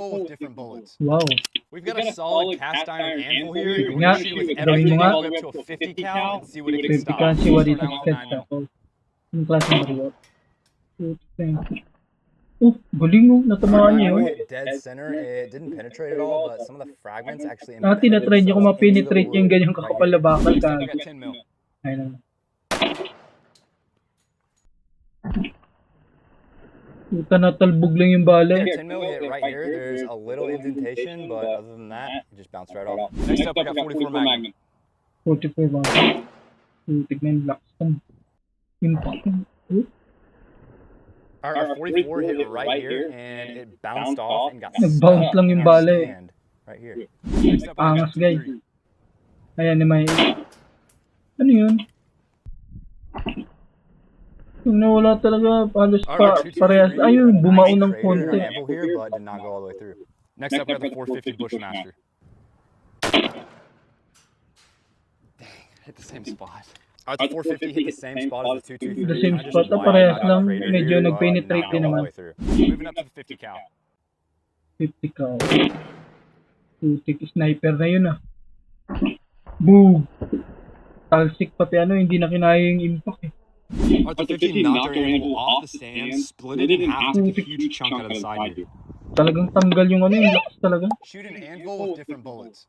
anvil with different bullets. Wow. We've got a solid cast iron anvil here. We're Yeah. gonna shoot it with mo everything all the way up to a 50 cal and see what it can 50 stop. see what it ako. Yung klase ng baril. Oh, galing oh. Natamaan niya oh. Dead center. It didn't penetrate at all, but some of the fragments actually Ah, tinatry niyo kung ma-penetrate yung wood ganyang right kakapal here. na bakal Next ka. up, we got 10 mil. Ayun. Puta natalbog lang yung bala. Yeah, 10 mil hit right here. There's a little indentation, but other than that, it just bounced right off. Next up, we got 44 Magnum. 44 ba? Putik na yung black stone. Impact. Our, our 44 hit right here, and it bounced off and got Nag-bounce lang yung bala eh. Right here. Angas, guys. 23. Ayan may... Ano yun? Yung nawala talaga, halos pa, our 223 parehas. Ayun, had a bumao nice ng konti. on anvil here, but did not go all the way through. Next up, we got the 450 Bushmaster. Dang, hit the same spot. Our 450 hit the same spot as the 223. The same spot, ah, wired parehas lang. Medyo nag-penetrate din the naman. Moving up to the 50 cal. 50 ka. Putik, sniper na yun ah. Boom! Talsik pati ano, hindi na kinaya yung impact eh. Our 350 knocked our anvil off the stand, split it in half, took a huge chunk out of the side here. Talagang tanggal yung ano, yung lakas talaga. Shoot an anvil with different bullets.